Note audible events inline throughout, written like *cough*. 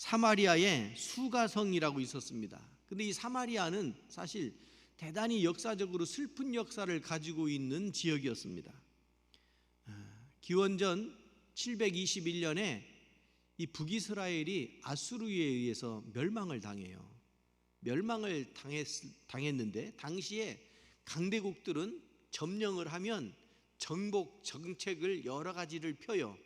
사마리아에 수가성이라고 있었습니다. 근데 이 사마리아는 사실 대단히 역사적으로 슬픈 역사를 가지고 있는 지역이었습니다. 아, 기원전 721년에 이 북이스라엘이 아수르에 의해서 멸망을 당해요. 멸망을 당했, 당했는데 당시에 강대국들은 점령을 하면 정복 정책을 여러 가지를 펴요.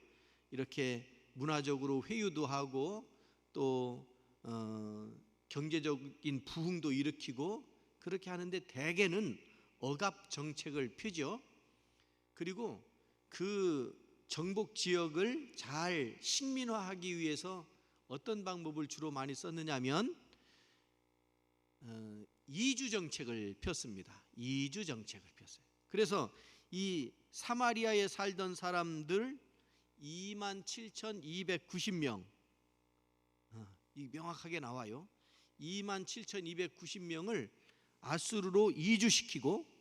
이렇게 문화적으로 회유도 하고 또 어, 경제적인 부흥도 일으키고 그렇게 하는데 대개는 억압 정책을 펴죠. 그리고 그 정복 지역을 잘 식민화하기 위해서 어떤 방법을 주로 많이 썼느냐면 어, 이주 정책을 폈습니다. 이주 정책을 폈어요. 그래서 이 사마리아에 살던 사람들 2만 7,290명 어, 이 명확하게 나와요. 2만 7,290명을 아수르로 이주시키고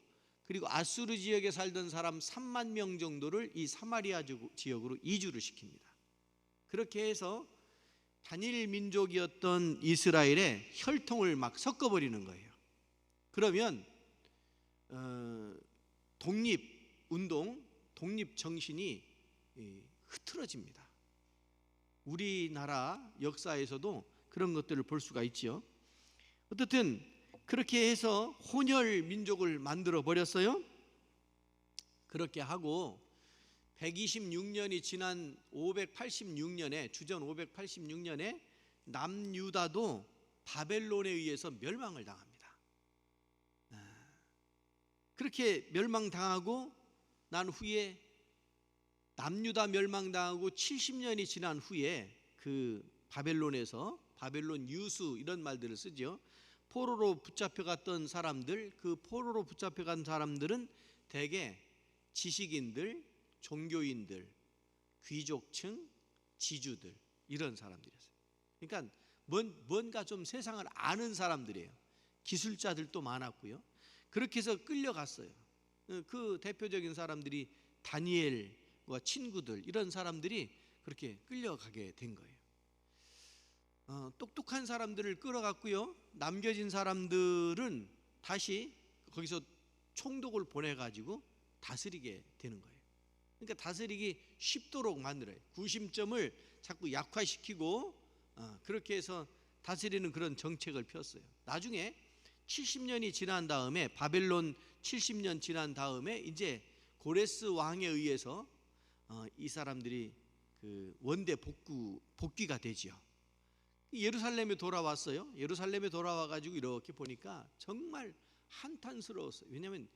그리고 아수르 지역에 살던 사람 3만 명 정도를 이 사마리아 지역으로 이주를 시킵니다. 그렇게 해서 단일 민족이었던 이스라엘의 혈통을 막 섞어버리는 거예요. 그러면 어, 독립 운동, 독립 정신이 흐트러집니다. 우리나라 역사에서도 그런 것들을 볼 수가 있지요. 어떻든 그렇게 해서 혼혈 민족을 만들어 버렸어요. 그렇게 하고 126년이 지난 586년에 주전 586년에 남유다도 바벨론에 의해서 멸망을 당합니다. 아, 그렇게 멸망당하고 난 후에 남유다 멸망당하고 70년이 지난 후에 그 바벨론에서 바벨론 유수 이런 말들을 쓰죠. 포로로 붙잡혀갔던 사람들, 그 포로로 붙잡혀간 사람들은 대개 지식인들, 종교인들, 귀족층, 지주들 이런 사람들이었어요. 그러니까 뭔, 뭔가 좀 세상을 아는 사람들이에요. 기술자들도 많았고요. 그렇게 해서 끌려갔어요. 그 대표적인 사람들이 다니엘과 친구들 이런 사람들이 그렇게 끌려가게 된 거예요. 어, 똑똑한 사람들을 끌어갔고요. 남겨진 사람들은 다시 거기서 총독을 보내가지고 다스리게 되는 거예요. 그러니까 다스리기 쉽도록 만들어요. 구심점을 자꾸 약화시키고 어, 그렇게 해서 다스리는 그런 정책을 폈어요. 나중에 70년이 지난 다음에 바벨론 70년 지난 다음에 이제 고레스 왕에 의해서 어, 이 사람들이 그 원대 복구 복귀가 되지요. 예루살렘에 돌아왔어요. 예루살렘에 돌아와 가지고 이렇게 보니까 정말 한탄스러웠어요. 왜냐하면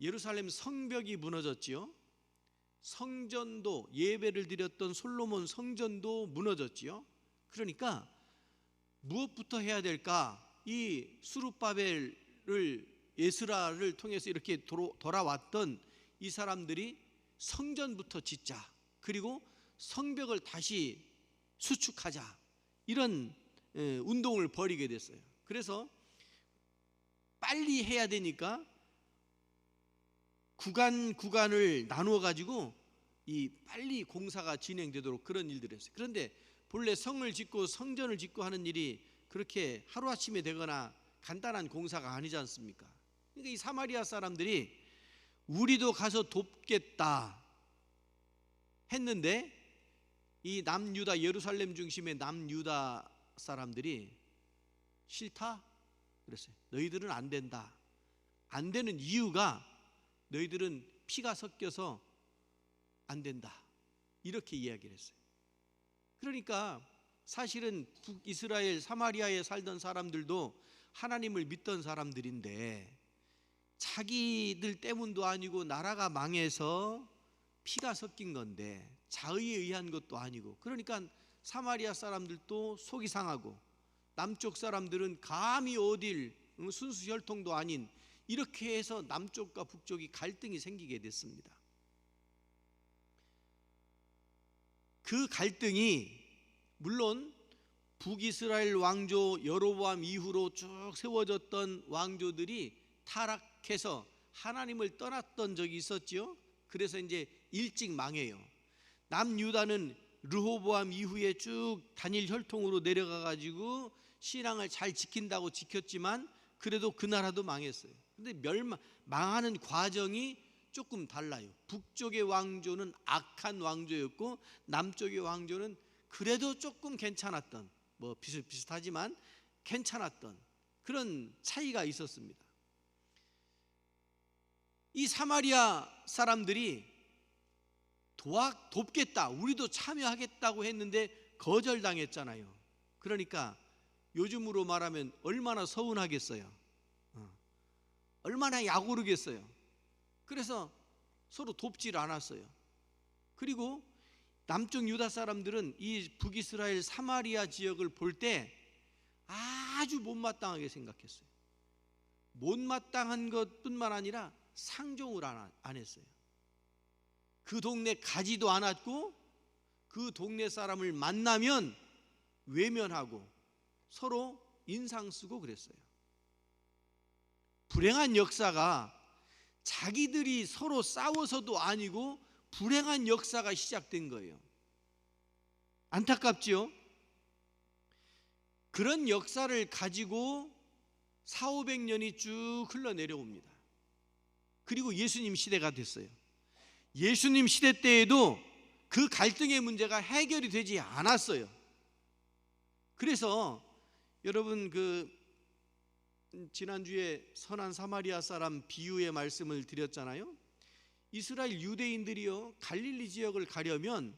예루살렘 성벽이 무너졌지요. 성전도 예배를 드렸던 솔로몬 성전도 무너졌지요. 그러니까 무엇부터 해야 될까? 이 수르바벨을 예스라를 통해서 이렇게 돌아왔던 이 사람들이 성전부터 짓자. 그리고 성벽을 다시 수축하자. 이런 운동을 벌이게 됐어요. 그래서 빨리 해야 되니까 구간 구간을 나누어 가지고 이 빨리 공사가 진행되도록 그런 일들을 했어요. 그런데 본래 성을 짓고 성전을 짓고 하는 일이 그렇게 하루아침에 되거나 간단한 공사가 아니지 않습니까? 그러니까 이 사마리아 사람들이 우리도 가서 돕겠다 했는데 이 남유다 예루살렘 중심의 남유다 사람들이 싫다 그랬어요. 너희들은 안 된다. 안 되는 이유가 너희들은 피가 섞여서 안 된다. 이렇게 이야기를 했어요. 그러니까 사실은 북이스라엘 사마리아에 살던 사람들도 하나님을 믿던 사람들인데 자기들 때문도 아니고 나라가 망해서 피가 섞인 건데 자의에 의한 것도 아니고 그러니까 사마리아 사람들도 속이 상하고 남쪽 사람들은 감히 어딜 순수 혈통도 아닌 이렇게 해서 남쪽과 북쪽이 갈등이 생기게 됐습니다. 그 갈등이 물론 북이스라엘 왕조 여로보암 이후로 쭉 세워졌던 왕조들이 타락 해서 하나님을 떠났던 적이 있었지요. 그래서 이제 일찍 망해요. 남유다는 르호보암 이후에 쭉 단일 혈통으로 내려가 가지고 신앙을 잘 지킨다고 지켰지만 그래도 그 나라도 망했어요. 근데 멸망 망하는 과정이 조금 달라요. 북쪽의 왕조는 악한 왕조였고 남쪽의 왕조는 그래도 조금 괜찮았던 뭐 비슷비슷하지만 괜찮았던 그런 차이가 있었습니다. 이 사마리아 사람들이 도와 돕겠다. 우리도 참여하겠다고 했는데 거절당했잖아요. 그러니까 요즘으로 말하면 얼마나 서운하겠어요. 어. 얼마나 약오르겠어요. 그래서 서로 돕지를 않았어요. 그리고 남쪽 유다 사람들은 이 북이스라엘 사마리아 지역을 볼 때 아주 못마땅하게 생각했어요. 못마땅한 것뿐만 아니라 상종을 안, 안 했어요. 그 동네 가지도 않았고 그 동네 사람을 만나면 외면하고 서로 인상 쓰고 그랬어요. 불행한 역사가 자기들이 서로 싸워서도 아니고 불행한 역사가 시작된 거예요. 안타깝지요? 그런 역사를 가지고 4, 500년이 쭉 흘러내려옵니다. 그리고 예수님 시대가 됐어요. 예수님 시대 때에도 그 갈등의 문제가 해결이 되지 않았어요. 그래서 여러분 그 지난주에 선한 사마리아 사람 비유의 말씀을 드렸잖아요. 이스라엘 유대인들이요 갈릴리 지역을 가려면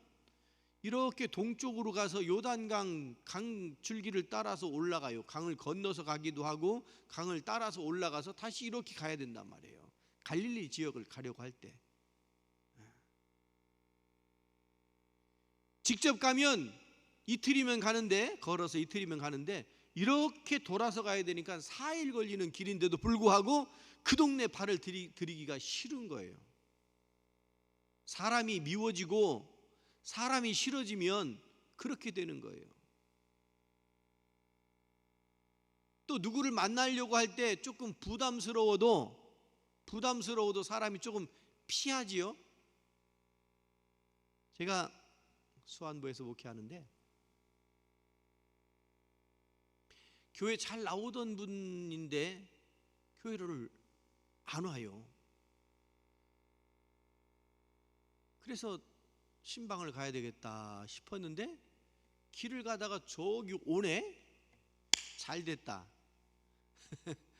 이렇게 동쪽으로 가서 요단강 강 줄기를 따라서 올라가요. 강을 건너서 가기도 하고 강을 따라서 올라가서 다시 이렇게 가야 된단 말이에요. 갈릴리 지역을 가려고 할 때. 직접 가면 이틀이면 가는데 걸어서 이틀이면 가는데 이렇게 돌아서 가야 되니까 4일 걸리는 길인데도 불구하고 그 동네 발을 들이, 들이기가 싫은 거예요. 사람이 미워지고 사람이 싫어지면 그렇게 되는 거예요. 또 누구를 만나려고 할 때 조금 부담스러워도 부담스러워도 사람이 조금 피하지요. 제가 수안부에서 목회하는데 교회 잘 나오던 분인데 교회를 안 와요. 그래서 신방을 가야 되겠다 싶었는데 길을 가다가 저기 오네 잘 됐다. *laughs*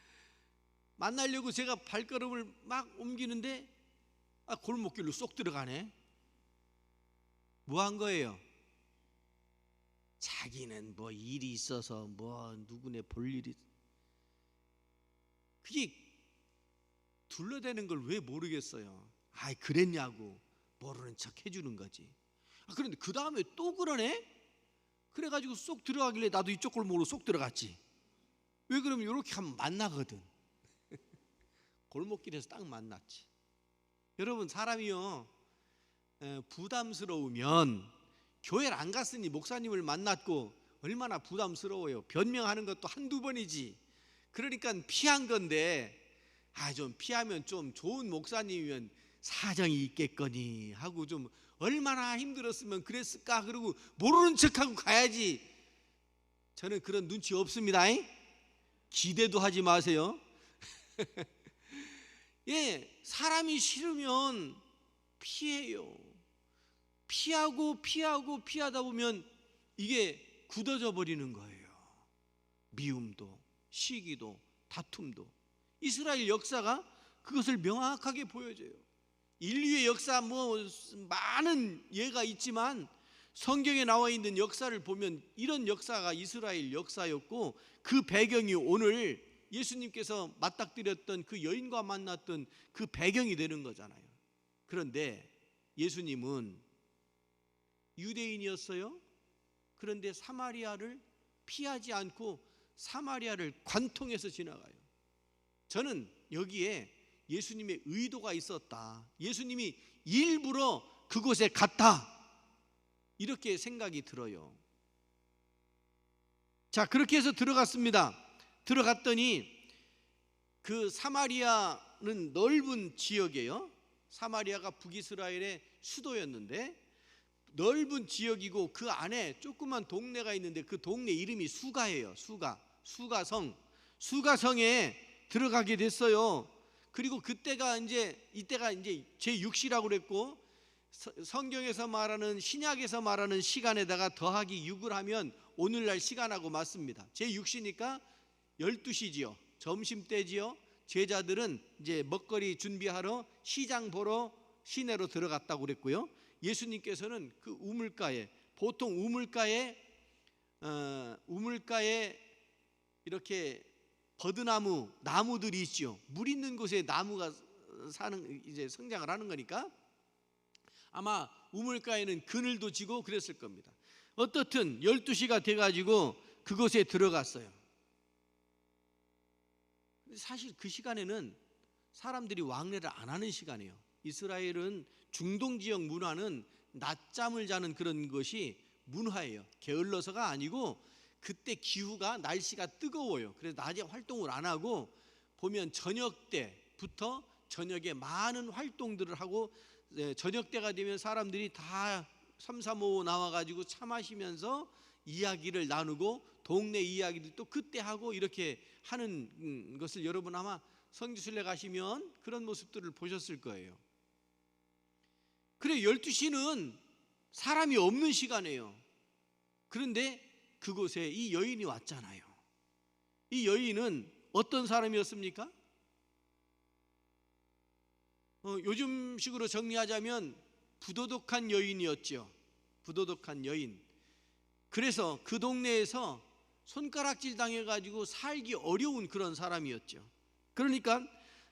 만나려고 제가 발걸음을 막 옮기는데 아, 골목길로 쏙 들어가네. 뭐 한 거예요? 자기는 뭐 일이 있어서 뭐 누구네 볼 일이 그게 둘러대는 걸 왜 모르겠어요. 아이 그랬냐고 모르는 척 해주는 거지. 아, 그런데 그 다음에 또 그러네. 그래가지고 쏙 들어가길래 나도 이쪽 골목으로 쏙 들어갔지. 왜 그러면 이렇게 하면 만나거든. 골목길에서 딱 만났지. 여러분 사람이요 부담스러우면 교회를 안 갔으니 목사님을 만났고 얼마나 부담스러워요. 변명하는 것도 한두 번이지. 그러니까 피한 건데 아 좀 피하면 좀 좋은 목사님이면 사정이 있겠거니 하고 좀 얼마나 힘들었으면 그랬을까 그러고 모르는 척하고 가야지. 저는 그런 눈치 없습니다. 기대도 하지 마세요. *laughs* 예, 사람이 싫으면 피해요. 피하고 피하고 피하다 보면 이게 굳어져 버리는 거예요. 미움도, 시기도, 다툼도. 이스라엘 역사가 그것을 명확하게 보여줘요. 인류의 역사 뭐 많은 예가 있지만 성경에 나와 있는 역사를 보면 이런 역사가 이스라엘 역사였고 그 배경이 오늘 예수님께서 맞닥뜨렸던 그 여인과 만났던 그 배경이 되는 거잖아요. 그런데 예수님은 유대인이었어요. 그런데 사마리아를 피하지 않고 사마리아를 관통해서 지나가요. 저는 여기에 예수님의 의도가 있었다. 예수님이 일부러 그곳에 갔다. 이렇게 생각이 들어요. 자, 그렇게 해서 들어갔습니다. 들어갔더니 그 사마리아는 넓은 지역이에요. 사마리아가 북이스라엘의 수도였는데 넓은 지역이고 그 안에 조그만 동네가 있는데 그 동네 이름이 수가예요. 수가. 수가성. 수가성에 들어가게 됐어요. 그리고 그때가 이제 이때가 이제 제6시라고 그랬고 서- 성경에서 말하는 신약에서 말하는 시간에다가 더하기 6을 하면 오늘날 시간하고 맞습니다. 제6시니까 12시지요. 점심 때지요. 제자들은 이제 먹거리 준비하러 시장 보러 시내로 들어갔다고 그랬고요. 예수님께서는 그 우물가에 보통 우물가에 어, 우물가에 이렇게 버드나무 나무들이 있죠. 물 있는 곳에 나무가 사는 이제 성장을 하는 거니까 아마 우물가에는 그늘도 지고 그랬을 겁니다. 어떻든 12시가 돼 가지고 그곳에 들어갔어요. 사실 그 시간에는 사람들이 왕래를 안 하는 시간이에요. 이스라엘은 중동 지역 문화는 낮잠을 자는 그런 것이 문화예요. 게을러서가 아니고 그때 기후가 날씨가 뜨거워요. 그래서 낮에 활동을 안 하고 보면 저녁 때부터 저녁에 많은 활동들을 하고 예, 저녁 때가 되면 사람들이 다 삼삼오오 나와 가지고 차 마시면서 이야기를 나누고 동네 이야기들도 그때 하고 이렇게 하는 음, 것을 여러분 아마 성지순례 가시면 그런 모습들을 보셨을 거예요. 그래 12시는 사람이 없는 시간이에요. 그런데 그곳에 이 여인이 왔잖아요. 이 여인은 어떤 사람이었습니까? 어, 요즘식으로 정리하자면 부도덕한 여인이었죠. 부도덕한 여인. 그래서 그 동네에서 손가락질 당해가지고 살기 어려운 그런 사람이었죠. 그러니까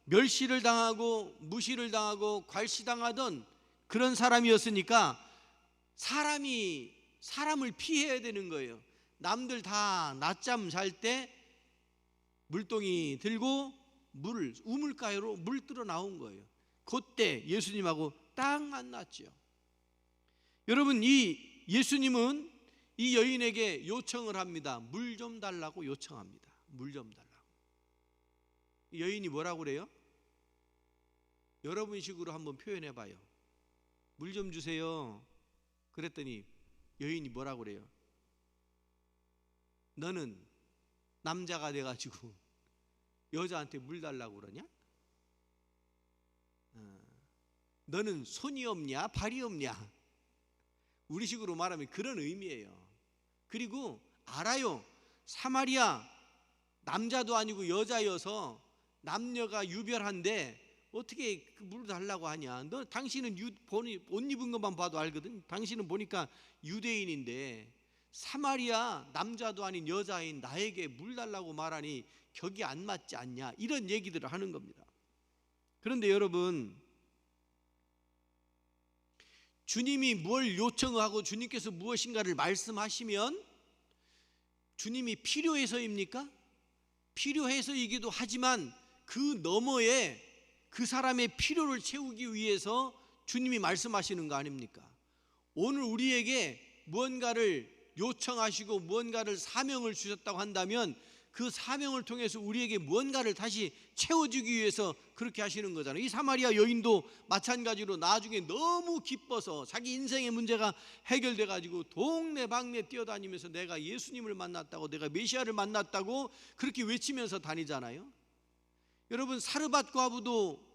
멸시를 당하고 무시를 당하고 괄시당하던 그런 사람이었으니까 사람이 사람을 피해야 되는 거예요. 남들 다 낮잠 잘 때 물동이 들고 물 우물가로 물 들어 나온 거예요. 그때 예수님하고 딱 만났죠. 여러분 이 예수님은 이 여인에게 요청을 합니다. 물 좀 달라고 요청합니다. 물 좀 달라고. 이 여인이 뭐라고 그래요? 여러분 식으로 한번 표현해 봐요. 물 좀 주세요. 그랬더니 여인이 뭐라고 그래요? 너는 남자가 돼 가지고 *laughs* 여자한테 물 달라고 그러냐? 어, 너는 손이 없냐? 발이 없냐? 우리식으로 말하면 그런 의미예요. 그리고 알아요. 사마리아 남자도 아니고 여자여서 남녀가 유별한데 어떻게 그 물을 달라고 하냐? 너 당신은 유, 옷 입은 것만 봐도 알거든. 당신은 보니까 유대인인데 사마리아 남자도 아닌 여자인 나에게 물 달라고 말하니 격이 안 맞지 않냐? 이런 얘기들을 하는 겁니다. 그런데 여러분 주님이 뭘 요청하고 주님께서 무엇인가를 말씀하시면 주님이 필요해서입니까? 필요해서이기도 하지만 그 너머에 그 사람의 필요를 채우기 위해서 주님이 말씀하시는 거 아닙니까? 오늘 우리에게 무언가를 요청하시고 무언가를 사명을 주셨다고 한다면 그 사명을 통해서 우리에게 무언가를 다시 채워주기 위해서 그렇게 하시는 거잖아요. 이 사마리아 여인도 마찬가지로 나중에 너무 기뻐서 자기 인생의 문제가 해결돼 가지고 동네 방네 뛰어다니면서 내가 예수님을 만났다고 내가 메시아를 만났다고 그렇게 외치면서 다니잖아요. 여러분 사르밧 과부도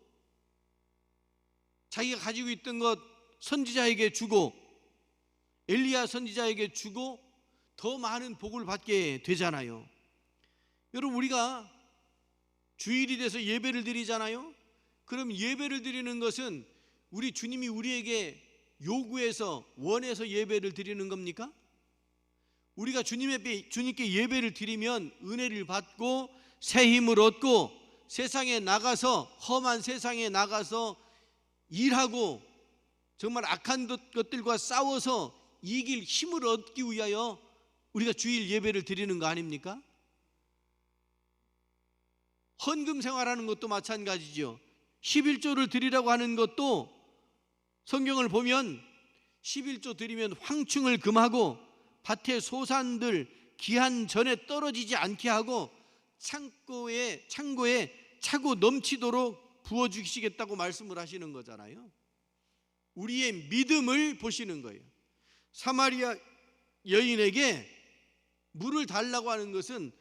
자기가 가지고 있던 것 선지자에게 주고 엘리야 선지자에게 주고 더 많은 복을 받게 되잖아요. 여러분 우리가 주일이 돼서 예배를 드리잖아요. 그럼 예배를 드리는 것은 우리 주님이 우리에게 요구해서 원해서 예배를 드리는 겁니까? 우리가 주님의 주님께 예배를 드리면 은혜를 받고 새 힘을 얻고 세상에 나가서 험한 세상에 나가서 일하고 정말 악한 것- 것들과 싸워서 이길 힘을 얻기 위하여 우리가 주일 예배를 드리는 거 아닙니까? 헌금 생활하는 것도 마찬가지죠. 11조를 드리라고 하는 것도 성경을 보면 11조 드리면 황충을 금하고 밭의 소산들 기한 전에 떨어지지 않게 하고 창고에 창고에 차고 넘치도록 부어 주시겠다고 말씀을 하시는 거잖아요. 우리의 믿음을 보시는 거예요. 사마리아 여인에게 물을 달라고 하는 것은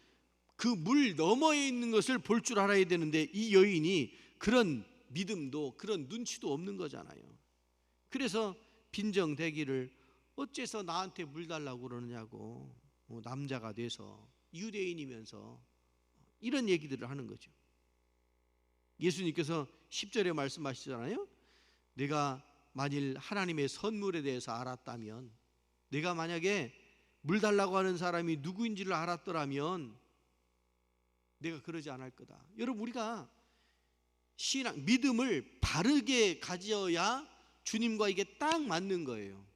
그 물 너머에 있는 것을 볼 줄 알아야 되는데 이 여인이 그런 믿음도 그런 눈치도 없는 거잖아요. 그래서 빈정대기를 어째서 나한테 물 달라고 그러느냐고 뭐 남자가 돼서 유대인이면서 이런 얘기들을 하는 거죠. 예수님께서 10절에 말씀하시잖아요. 내가 만일 하나님의 선물에 대해서 알았다면 내가 만약에 물 달라고 하는 사람이 누구인지를 알았더라면 내가 그러지 않을 거다. 여러분 우리가 신앙 믿음을 바르게 가져야 주님과 이게 딱 맞는 거예요.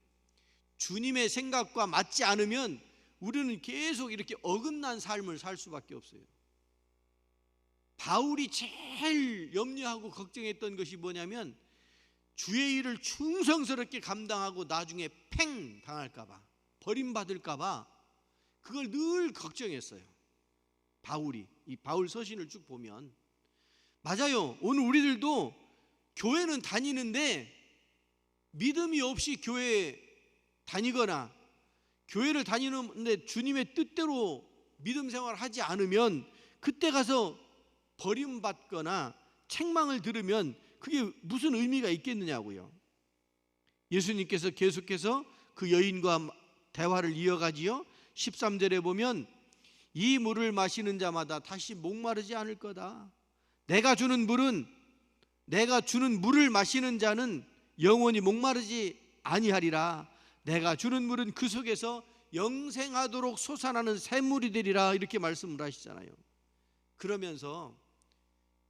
주님의 생각과 맞지 않으면 우리는 계속 이렇게 어긋난 삶을 살 수밖에 없어요. 바울이 제일 염려하고 걱정했던 것이 뭐냐면 주의 일을 충성스럽게 감당하고 나중에 팽 당할까봐 버림받을까봐 그걸 늘 걱정했어요. 바울이 이 바울 서신을 쭉 보면 맞아요. 오늘 우리들도 교회는 다니는데 믿음이 없이 교회 다니거나 교회를 다니는데 주님의 뜻대로 믿음 생활을 하지 않으면 그때 가서 버림받거나 책망을 들으면 그게 무슨 의미가 있겠느냐고요. 예수님께서 계속해서 그 여인과 대화를 이어가지요. 13절에 보면 이 물을 마시는 자마다 다시 목마르지 않을 거다. 내가 주는 물은 내가 주는 물을 마시는 자는 영원히 목마르지 아니하리라. 내가 주는 물은 그 속에서 영생하도록 솟아나는 샘물이 되리라 이렇게 말씀을 하시잖아요. 그러면서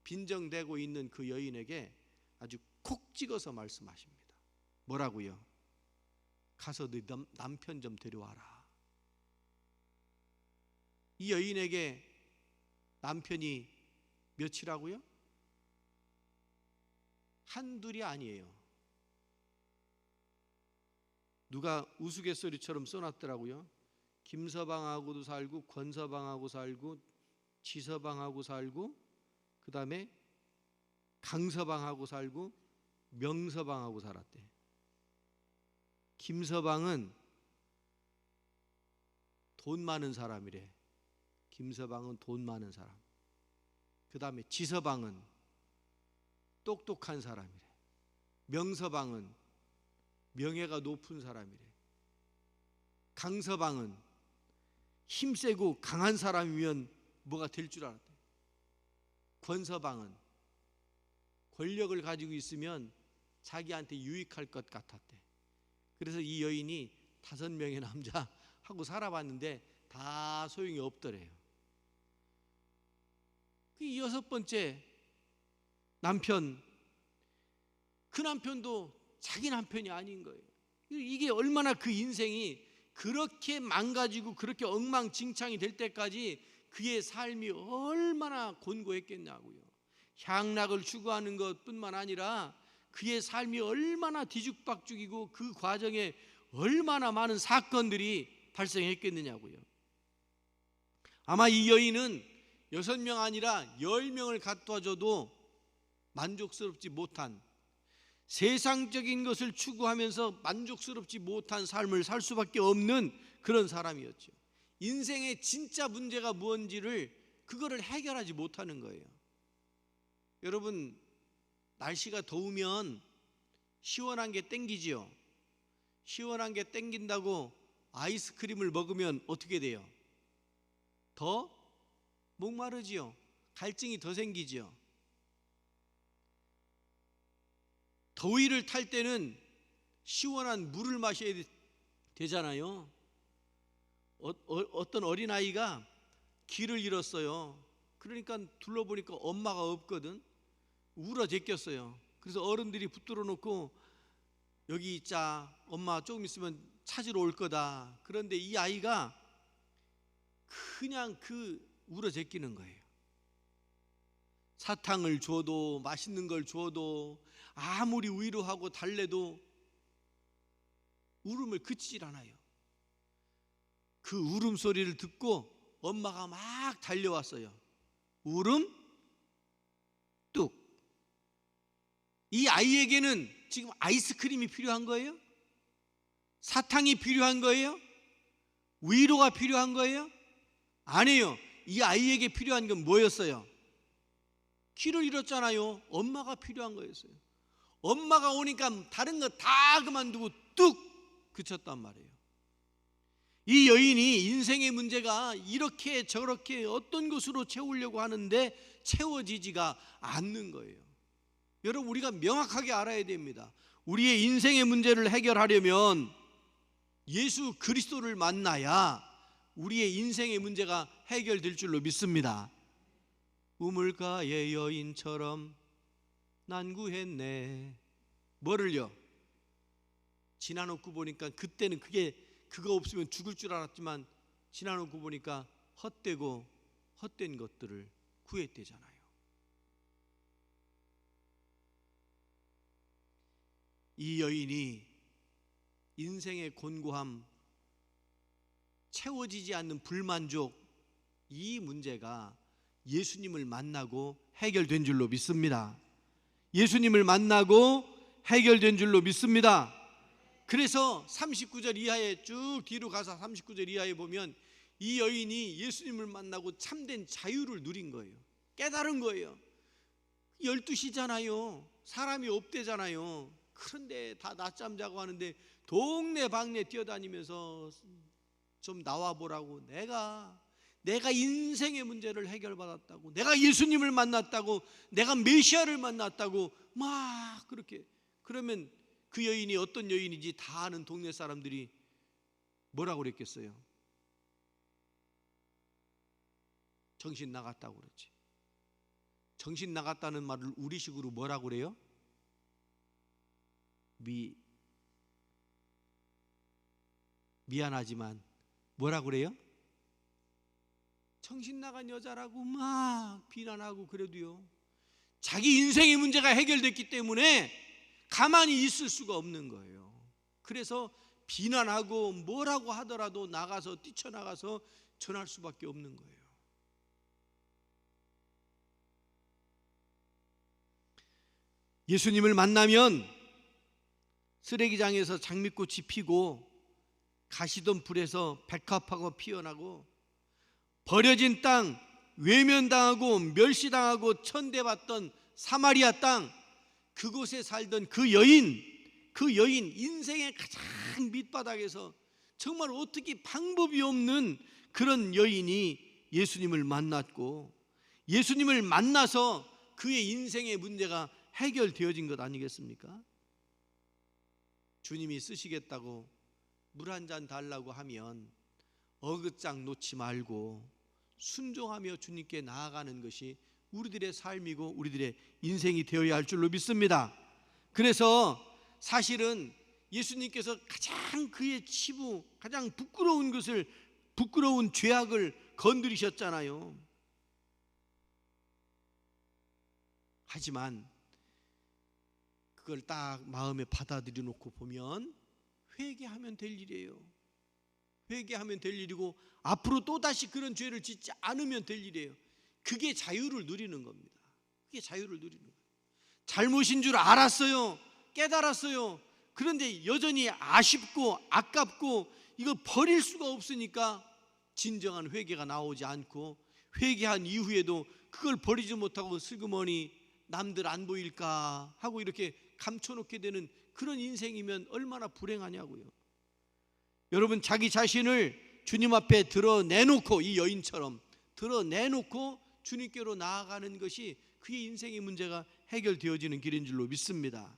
빈정대고 있는 그 여인에게 아주 콕 찍어서 말씀하십니다. 뭐라고요? 가서 네 남- 남편 좀 데려와라. 이 여인에게 남편이 몇이라고요? 한둘이 아니에요. 누가 우스갯소리처럼 써놨더라고요. 김서방하고도 살고 권서방하고 살고 지서방하고 살고 그 다음에 강서방하고 살고 명서방하고 살았대. 김서방은 돈 많은 사람이래. 김서방은 돈 많은 사람. 그 다음에 지서방은 똑똑한 사람이래. 명서방은 명예가 높은 사람이래. 강서방은 힘세고 강한 사람이면 뭐가 될 줄 알았대. 권서방은 권력을 가지고 있으면 자기한테 유익할 것 같았대. 그래서 이 여인이 다섯 명의 남자 하고 살아봤는데 다 소용이 없더래요. 그 여섯 번째 남편 그 남편도 자기 남편이 아닌 거예요. 이게 얼마나 그 인생이 그렇게 망가지고 그렇게 엉망진창이 될 때까지 그의 삶이 얼마나 곤고했겠냐고요. 향락을 추구하는 것뿐만 아니라 그의 삶이 얼마나 뒤죽박죽이고 그 과정에 얼마나 많은 사건들이 발생했겠느냐고요. 아마 이 여인은 여섯 명 아니라 열 명을 갖다 줘도 만족스럽지 못한 세상적인 것을 추구하면서 만족스럽지 못한 삶을 살 수밖에 없는 그런 사람이었죠. 인생의 진짜 문제가 무언지를 그거를 해결하지 못하는 거예요. 여러분 날씨가 더우면 시원한 게 땡기지요. 시원한 게 땡긴다고 아이스크림을 먹으면 어떻게 돼요? 더 목마르지요. 갈증이 더 생기지요. 더위를 탈 때는 시원한 물을 마셔야 되잖아요. 어, 떤 어린아이가 길을 잃었어요. 그러니까 둘러보니까 엄마가 없거든. 울어 제꼈어요. 그래서 어른들이 붙들어 놓고 여기 있자. 엄마 조금 있으면 찾으러 올 거다. 그런데 이 아이가 그냥 그 울어 제끼는 거예요. 사탕을 줘도 맛있는 걸 줘도 아무리 위로하고 달래도 울음을 그치질 않아요. 그 울음 소리를 듣고 엄마가 막 달려왔어요. 울음 뚝. 이 아이에게는 지금 아이스크림이 필요한 거예요? 사탕이 필요한 거예요? 위로가 필요한 거예요? 아니에요. 이 아이에게 필요한 건 뭐였어요? 길을 잃었잖아요. 엄마가 필요한 거였어요. 엄마가 오니까 다른 거 다 그만두고 뚝 그쳤단 말이에요. 이 여인이 인생의 문제가 이렇게 저렇게 어떤 것으로 채우려고 하는데 채워지지가 않는 거예요. 여러분 우리가 명확하게 알아야 됩니다. 우리의 인생의 문제를 해결하려면 예수 그리스도를 만나야 우리의 인생의 문제가 해결될 줄로 믿습니다. 우물가의 여인처럼 난 구했네. 뭐를요? 지나놓고 보니까 그때는 그게 그거 없으면 죽을 줄 알았지만 지나놓고 보니까 헛되고 헛된 것들을 구했대잖아요. 이 여인이 인생의 곤고함, 채워지지 않는 불만족, 이 문제가 예수님을 만나고 해결된 줄로 믿습니다. 예수님을 만나고 해결된 줄로 믿습니다. 그래서 39절 이하에 쭉 뒤로 가서 39절 이하에 보면 이 여인이 예수님을 만나고 참된 자유를 누린 거예요. 깨달은 거예요. 12시잖아요. 사람이 없대잖아요. 그런데 다 낮잠 자고 하는데 동네 방네 뛰어다니면서 좀 나와 보라고 내가 내가 인생의 문제를 해결받았다고 내가 예수님을 만났다고 내가 메시아를 만났다고 막 그렇게 그러면 그 여인이 어떤 여인인지 다 아는 동네 사람들이 뭐라고 그랬겠어요? 정신 나갔다고 그랬지. 정신 나갔다는 말을 우리식으로 뭐라고 그래요? 미 미안하지만 뭐라고 그래요? 정신 나간 여자라고 막 비난하고 그래도요. 자기 인생의 문제가 해결됐기 때문에 가만히 있을 수가 없는 거예요. 그래서 비난하고 뭐라고 하더라도 나가서 뛰쳐나가서 전할 수밖에 없는 거예요. 예수님을 만나면 쓰레기장에서 장미꽃이 피고 가시던 불에서 백합하고 피어나고 버려진 땅 외면당하고 멸시당하고 천대받던 사마리아 땅 그곳에 살던 그 여인 그 여인 인생의 가장 밑바닥에서 정말 어떻게 방법이 없는 그런 여인이 예수님을 만났고 예수님을 만나서 그의 인생의 문제가 해결되어진 것 아니겠습니까? 주님이 쓰시겠다고 물 한 잔 달라고 하면 어긋장 놓지 말고 순종하며 주님께 나아가는 것이 우리들의 삶이고 우리들의 인생이 되어야 할 줄로 믿습니다. 그래서 사실은 예수님께서 가장 그의 치부, 가장 부끄러운 것을 부끄러운 죄악을 건드리셨잖아요. 하지만 그걸 딱 마음에 받아들여 놓고 보면 회개하면 될 일이에요. 회개하면 될 일이고 앞으로 또 다시 그런 죄를 짓지 않으면 될 일이에요. 그게 자유를 누리는 겁니다. 그게 자유를 누리는 거예요. 잘못인 줄 알았어요. 깨달았어요. 그런데 여전히 아쉽고 아깝고 이거 버릴 수가 없으니까 진정한 회개가 나오지 않고 회개한 이후에도 그걸 버리지 못하고 슬그머니 남들 안 보일까 하고 이렇게 감춰놓게 되는 그런 인생이면 얼마나 불행하냐고요. 여러분 자기 자신을 주님 앞에 드러내놓고 이 여인처럼 드러내놓고 주님께로 나아가는 것이 그의 인생의 문제가 해결되어지는 길인 줄로 믿습니다.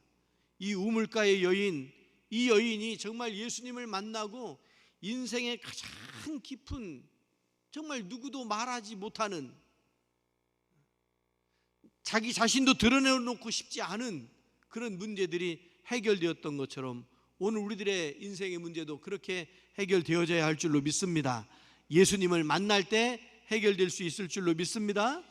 이 우물가의 여인, 이 여인이 정말 예수님을 만나고 인생의 가장 깊은 정말 누구도 말하지 못하는 자기 자신도 드러내놓고 싶지 않은 그런 문제들이 해결되었던 것처럼 오늘 우리들의 인생의 문제도 그렇게 해결되어져야 할 줄로 믿습니다. 예수님을 만날 때 해결될 수 있을 줄로 믿습니다.